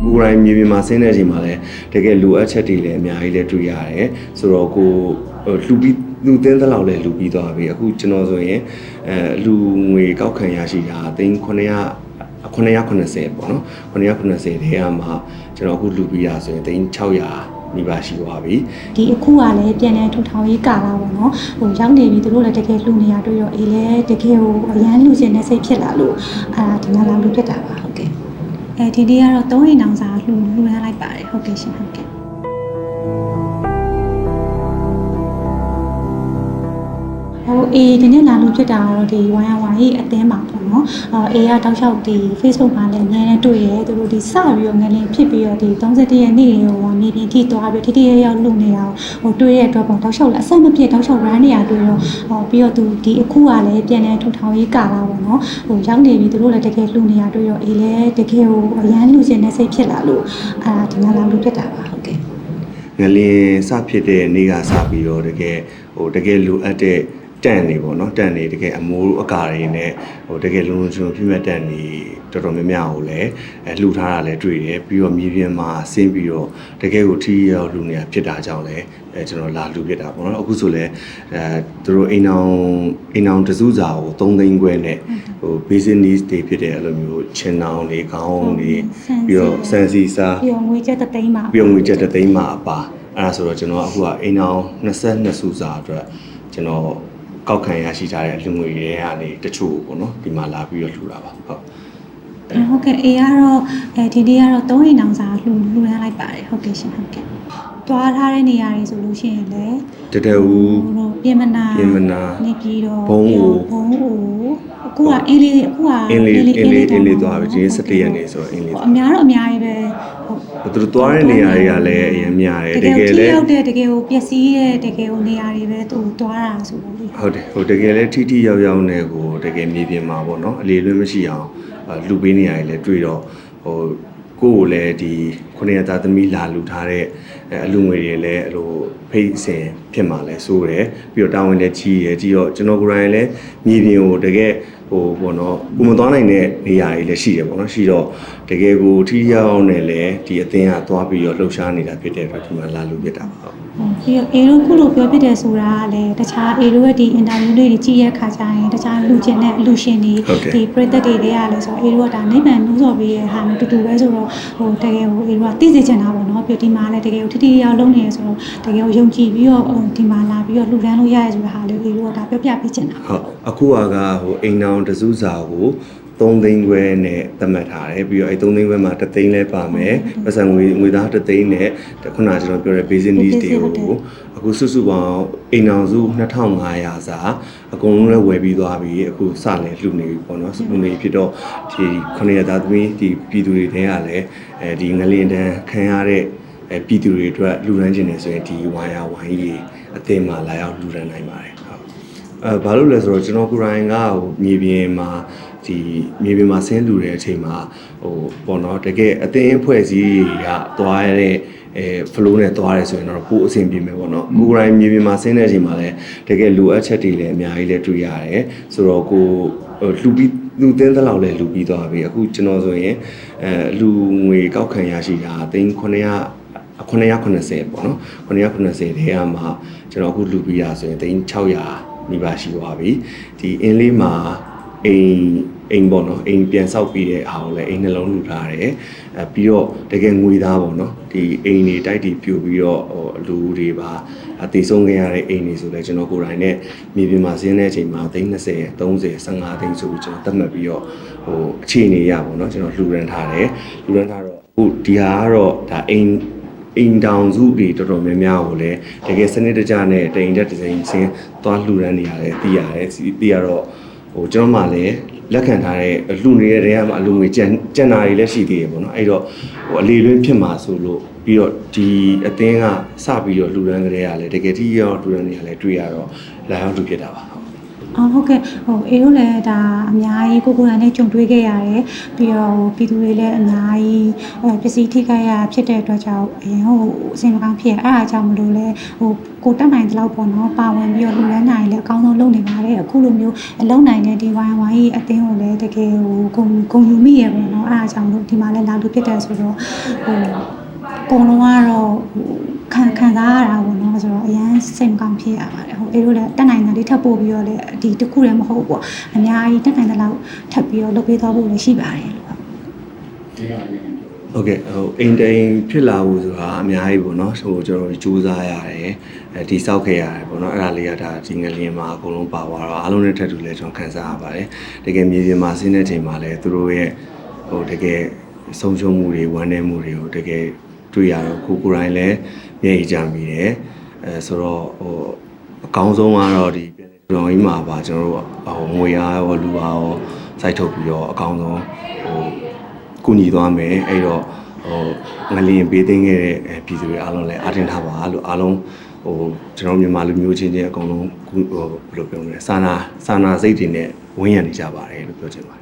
ကိုယ်တိုင်မြေပြင်မှာဆင်းတဲ့အချိန်မှာလည်းတကယ်လိုအပ်ချက်တွေလည်းအများကြီးလည်းတွေ့ရတယ်ဆိုတော့ကိုဟိုလှူပြီးလူသင်းသလောက်လည်းလှူပြီးသွားပြီအခုကျွန်တော်ဆိုရင်အဲလူငွေကောက်ခံရရှိတာသိန်း900 990ပေါ့နော်990ထဲကမှကျွန်တော်အခုလူပြီးတာဆိုရင်သိန်း600နီးပါးရှိသွားပြီဒီအခုကလည်းပြန်လဲထူထောင်ရေးကာလာပေါ့နော်ဟိုရောက်နေပြီသူတို့လည်းတကယ်လှူနေရတွေ့တော့အေးလဲတကယ်ဟိုအရန်လှူခြင်းနဲ့စိတ်ဖြစ်လာလို့အာဒီမှာလာလှူဖြစ်တာပါဟုတ်ကဲ့ အဲဒီနေ့ကတော့သုံးအိမ်အောင်စာလှူလှူရမ်းလိုက်ပါတယ်ဟုတ်ကဲ့ရှင်ဟုတ်ကဲ့ ဟိုအေးဒီနေ့လာလို့ဖြစ်တာကတော့ဒီဝိုင်းဝိုင်းရေးအသင်းပါပေါ့နော်အာအေးကတောက်လျှောက်ဒီ Facebook မှာလည်းအများနဲ့တွေ့ရဲသူတို့ဒီစပြီးတော့ငလင်းဖြစ်ပြီးတော့ဒီ31ရက်နေ့တွေဟိုမြေပြင်ထိသွားပြီးထိထိရရောက်လုပ်နေတာဟိုတွေ့ရတဲ့အတွက်ပေါ့တောက်လျှောက်လည်းအဆက်မပြတ်တောက်လျှောက် run နေရတွေ့တော့ဟောပြီးတော့သူဒီအခုကလည်းပြန်လဲထူထောင်ရေးကာလာပေါ့နော်ဟိုရောက်နေပြီသူတို့လည်းတကယ်လှူနေရတွေ့တော့အေးလဲတကယ်ဟိုအရန်လှူခြင်းနဲ့စိတ်ဖြစ်လာလို့အာဒီမှာလာလို့ဖြစ်တာပါဟုတ်ကဲ့ငလင်းစဖြစ်တဲ့နေ့ကစပြီးတော့တကယ်ဟိုတကယ်လိုအပ်တဲ့ တန်နေပေါ့နော်တန်နေတကယ်အမိုးအကာတွေနဲ့ဟိုတကယ်လုံးလုံးချုံပြည့်မဲ့တန်နေတော်တော်များများကိုလည်းအဲလှူထားတာလည်းတွေ့တယ်ပြီးတော့မြေပြင်မှာဆင်းပြီးတော့တကယ်ကိုထီးရောက်လှူနေတာဖြစ်တာကြောင့်လည်းအဲကျွန်တော်လာလှူဖြစ်တာပေါ့နော်အခုဆိုလည်းအဲသူတို့အိမ်အောင်အိမ်အောင်တစုစာကို3သိန်းခွဲနဲ့ဟို basic needs တွေဖြစ်တဲ့အဲ့လိုမျိုးချင်နောင်တွေခေါင်းတွေပြီးတော့စန်စီစာပြီးတော့ငွေကျပ်တစ်သိန်းပါပြုံငွေချက်တစ်သိန်းမှာအပါအဲ့ဒါဆိုတော့ကျွန်တော်အခုကအိမ်အောင်22စုစာအတွက်ကျွန်တော် ကောက်ခံရရှိထားတဲ့လူငွေတွေကနေတချို့ပေါ့နော်ဒီမှာလာပြီးတော့လှူတာပါဟုတ်ဟုတ်ကဲ့အေးကတော့အဲဒီနေ့ကတော့သုံးအိမ်အောင်စာလှူလှူရမ်းလိုက်ပါတယ်ဟုတ်ကဲ့ရှင်ဟုတ်ကဲ့သွားထားတဲ့နေရာတွေဆိုလို့ရှိရင်လည်းတတဦးဟိုတော့ပြင်မနာပြင်မနာနေပြည်တော်ဘုံအိုဘုံအိုအခုကအင်းလေးအခုကအအင်းလေးအင်းလေးအင်းလေးသွားပြီဒီနေ့17ရက်နေဆိုတော့အင်းလေးအသွားများတော့အများကြီးပဲဟုတ်ဘယ်သူတို့သွားတဲ့နေရာတွေကလည်းအရင် များတယ်တကယ်ထိလည်းရောက်တဲ့တကယ်ကိုပျက်စီးတဲ့တကယ်ကိုနေရာတွေပဲသူသွားတာဆိုလို့လေဟုတ်တယ်ဟိုတကယ်လည်းထိထိရောက်ရောက်နဲ့ကိုတကယ်မြေပြင်မှာပေါ့နော်အလေလွင့်မရှိအောင်အာလူပေးနေရတယ်လည်းတွေ့တော့ဟို ကိုယ့်ကိုလည်းဒီခုနှစ်ရက်သားသမီးလာလူထားတဲ့အဲအလူငွေတွေလည်းအဲ့လိုဖိတ်စင်ဖြစ်မှာလဲစိုးတယ်ပြီးတော့တာဝန်လည်းကြီးရယ်ကြီးတော့ကျွန်တော်ကိုယ်တိုင်လည်းမြေပြင်ကိုတကယ်ဟိုပေါ့နော်ကိုမသွားနိုင်တဲ့နေရာတွေလည်းရှိတယ်ပေါ့နော်ရှိတော့တကယ်ကိုထိထိရောက်ရောက်နဲ့လည်းဒီအသင်းကသွားပြီးတော့လှုပ်ရှားနေတာဖြစ်တဲ့အတွက်ဒီမှာလာလူဖြစ်တာပါဟုတ်ဟုတ် ပြီးတော့အေတို့ခုလိုပြောပြတယ်ဆိုတာကလည်းတခြားအေတို့ရဲ့ဒီအင်တာဗျူးလေးတွေကြည့်ရခါကျရင်တခြားလူကျင်တဲ့အလူရှင်တွေဟုတ်ကဲ့ဒီပရိသတ်တွေတွေကလည်းဆိုတော့အေတို့ကဒါနိဗ္ဗာန်နှိုးဆော်ပြီးရဲ့ဟာမျိုးတူတူပဲဆိုတော့ဟိုတကယ်ဟိုအေတို့ကသိစေချင်တာပေါ့နော်ပြီးတော့ဒီမှာလည်းတကယ်ကိုထိထိရောက်လုံးနေရဆိုတော့တကယ်ကိုယုံကြည်ပြီးတော့ဟိုဒီမှာလာပြီးတော့လှူဒန်းလို့ရရဆိုတဲ့ဟာလေးအေတို့ကဒါပြောပြပေးချင်တာဟုတ်အခုကကဟိုအိမ်အောင်တစုစာကို 3သိန်းခွဲနဲ့သတ်မှတ်ထားတယ်ပြီးတော့အဲ3သိန်းခွဲမှာ3သိန်းလဲပါမယ်ပတ်စံငွေငွေသား3သိန်းနဲ့ခုနကကျွန်တော်ပြောတဲ့ basic needs တွေကိုအခုစုစုပေါင်းအိမ်အောင်စု2500စာအကုန်လုံးလည်းဝယ်ပြီးသွားပြီအခုစလည်းလှူနေပြီပေါ့နော်လှူနေဖြစ်တော့ဒီ900သားသမီးဒီပြည်သူတွေတဲကလည်းအဲဒီငလင်တန်းခံရတဲ့အဲပြည်သူတွေအတွက်လှူဒန်းခြင်းနေဆိုရင်ဒီဝိုင်းရဝိုင်းကြီးအသင်းမှာလာရောက်လှူဒန်းနိုင်ပါတယ်ဟုတ် အဲဘာလို့လဲဆိုတော့ကျွန်တော်ကိုရိုင်းကဟိုမြေပြင်မှာဒီမြေပြင်မှာဆင်းလူတဲ့အချိန်မှာဟိုပေါ့နော်တကယ်အသင်းအဖွဲ့စည်းတွေကသွားရတဲ့အဲ flow နဲ့သွားရဲဆိုရင်တော့ပိုအဆင်ပြေမယ်ပေါ့နော်ကိုယ်တိုင်မြေပြင်မှာဆင်းတဲ့အချိန်မှာလည်းတကယ်လိုအပ်ချက်တွေလည်းအများကြီးလည်းတွေ့ရတယ်ဆိုတော့ကိုလူပြီးလူတင်းသလောက်လည်းလူပြီးသွားပြီအခုကျွန်တော်ဆိုရင်အဲလူငွေကောက်ခံရရှိတာ3900 980ပေါ့နော်980တဲ့မှာကျွန်တော်အခုလူပြီးတာဆိုရင်3600 မိပါရှိသွားပြီဒီအင်းလေးမှာအိမ်အိမ်ပေါ့နော်အိမ်ပြန်ဆောက်ပြီးတဲ့အားကိုလည်းအိမ်နှလုံးလူထားတယ်အဲပြီးတော့တကယ်ငွေသားပေါ့နော်ဒီအိမ်တွေတိုက်တီပြိုပြီးတော့ဟိုလူတွေပါအသေးဆုံးခဲ့ရတဲ့အိမ်တွေဆိုလည်းကျွန်တော်ကိုယ်တိုင်နဲ့မြေပြင်မှာဆင်းတဲ့အချိန်မှာသိန်း20 30 35သိန်းဆိုပြီးကျွန်တော်သတ်မှတ်ပြီးတော့ဟိုအခြေအနေရပေါ့နော်ကျွန်တော်လူရန်ထားတယ်လူရန်ထားတော့အခုဒီဟာကတော့ဒါအိမ် အိမ်တောင်စုတွေတော်တော်များများကိုလည်းတကယ်စနစ်တကျနဲ့တိမ်တက်ဒီဇိုင်းချင်းသွားလှူဒန်းနေရတယ်သိရတယ်သိရတော့ဟိုကျွန်တော်မှလည်းလက်ခံထားတဲ့လှူနေတဲ့နေရာမှာအလူငွေကျန်ကျန်တာတွေလည်းရှိသေးတယ်ပေါ့နော်အဲ့တော့ဟိုအလေလွင့်ဖြစ်မှာဆိုလို့ပြီးတော့ဒီအသင်းကစပြီးတော့လှူဒန်းကြတဲ့ကလည်းတကယ်ထိရောက်လှူဒန်းနေရလဲတွေ့ရတော့လာရောက်လူဖြစ်တာပါဟုတ် အော်ဟုတ်ကဲ့ဟိုအေတို့လည်းဒါအများကြီးကိုကိုယ်တိုင်နဲ့ကြုံတွေ့ခဲ့ရတယ်ပြီးတော့ဟိုပြည်သူတွေလည်းအများကြီးအဲပစ္စည်းထိခိုက်ရဖြစ်တဲ့အတွက်ကြောင့်အရင်ဟိုအစင်မကောင်းဖြစ်ရအဲ့အားကြောင့်မလို့လဲဟိုကိုတက်နိုင်တဲ့လောက်ပေါ့နော်ပါဝင်ပြီးတော့လူလန်းနိုင်လည်းအကောင်းဆုံးလုပ်နေပါတယ်အခုလိုမျိုးအလုံးနိုင်တဲ့ဒီဝိုင်းဝိုင်းကြီးအတင်းကိုလည်းတကယ်ဟိုဂုံဂုံယူမိရပေါ့နော်အဲ့အားကြောင့်လို့ဒီမှာလည်းလာလို့ဖြစ်တယ်ဆိုတော့ဟိုအကုန်လုံးကတော့ဟို ခံခံစားရတာပေါ့နော်ဆိုတော့အရန်စိတ်မကောင်းဖြစ်ရပါတယ်ဟိုအေးတို့လည်းတက်နိုင်တယ်လေးထပ်ပို့ပြီးတော့လည်းဒီတစ်ခုလည်းမဟုတ်ဘူးပေါ့အများကြီးတက်နိုင်တဲ့လောက်ထပ်ပြီးတော့လုပ်ပေးသွားဖို့လည်းရှိပါတယ်လို့ပေါ့ဟုတ်ကဲ့ဟိုအိမ်တိန်ဖြစ်လာဖို့ဆိုတာအများကြီးပေါ့နော်ဟိုကျွန်တော်တို့စူးစမ်းရတယ်အဲဒီစောက်ခဲ့ရတယ်ပေါ့နော်အဲ့ဒါလေးကဒါဒီငလျင်မှာအကုန်လုံးပါသွားတော့အားလုံးနဲ့ထပ်တူလဲကျွန်တော်ခံစားရပါတယ်တကယ်မြေပြင်မှာဆင်းတဲ့ချိန်မှာလဲသူတို့ရဲ့ဟိုတကယ်ဆုံးရှုံးမှုတွေဝမ်းနည်းမှုတွေကိုတကယ် တွေ့ရတော့ကိုကိုယ်တိုင်လည်းမျက်ရည်ကျမိတယ်အဲဆိုတော့ဟိုအကောင်းဆုံးကတော့ဒီပြည်တော်ကြီးမှာပါကျွန်တော်တို့ဟိုငွေအားရောလူအားရောစိုက်ထုတ်ပြီးတော့အကောင်းဆုံးဟိုကူညီသွားမယ်အဲ့တော့ဟိုငလျင်ပေးသိမ်းခဲ့တဲ့အဲပြည်သူတွေအားလုံးလည်းအားတင်ထားပါလို့အားလုံးဟိုကျွန်တော်မြန်မာလူမျိုးချင်းချင်းအကုန်လုံးကူဟိုဘယ်လိုပြောမလဲစာနာစာနာစိတ်တွေနဲ့ဝန်းရံနေကြပါတယ်လို့ပြောချင်ပါတယ်